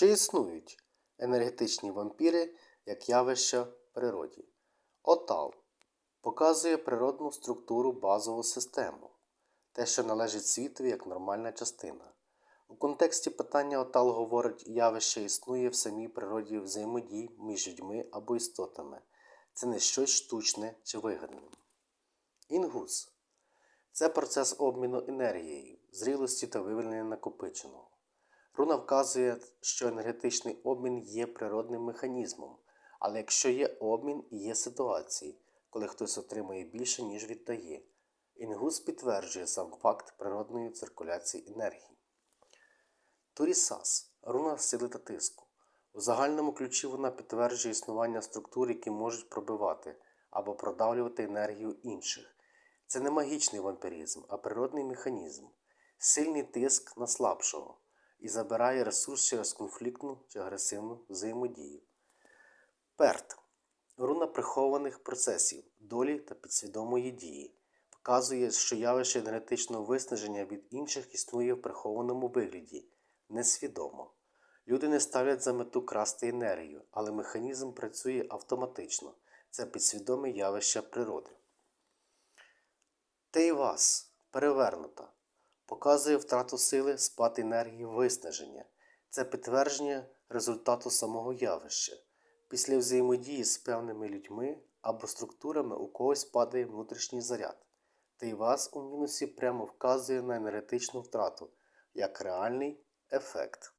Чи існують енергетичні вампіри як явище в природі? Отал показує природну структуру базову систему, те, що належить світові як нормальна частина. У контексті питання Отал говорить, явище існує в самій природі взаємодій між людьми або істотами. Це не щось штучне чи вигадане. Інгус це процес обміну енергією, зрілості та вивільнення накопиченого. Руна вказує, що енергетичний обмін є природним механізмом, але якщо є обмін, є ситуації, коли хтось отримує більше, ніж віддає. Інгус підтверджує сам факт природної циркуляції енергії. Турісас руна сили та тиску. У загальному ключі вона підтверджує існування структур, які можуть пробивати або продавлювати енергію інших. Це не магічний вампіризм, а природний механізм, сильний тиск на слабшого і забирає ресурс через конфліктну чи агресивну взаємодію. Перт руна прихованих процесів, долі та підсвідомої дії. Вказує, що явище енергетичного виснаження від інших існує в прихованому вигляді, несвідомо. Люди не ставлять за мету красти енергію, але механізм працює автоматично. Це підсвідоме явище природи. Тейвас перевернута. Показує втрату сили, спад енергії, виснаження. Це підтвердження результату самого явища. Після взаємодії з певними людьми або структурами у когось падає внутрішній заряд. та й вас у мінусі прямо вказує на енергетичну втрату як реальний ефект.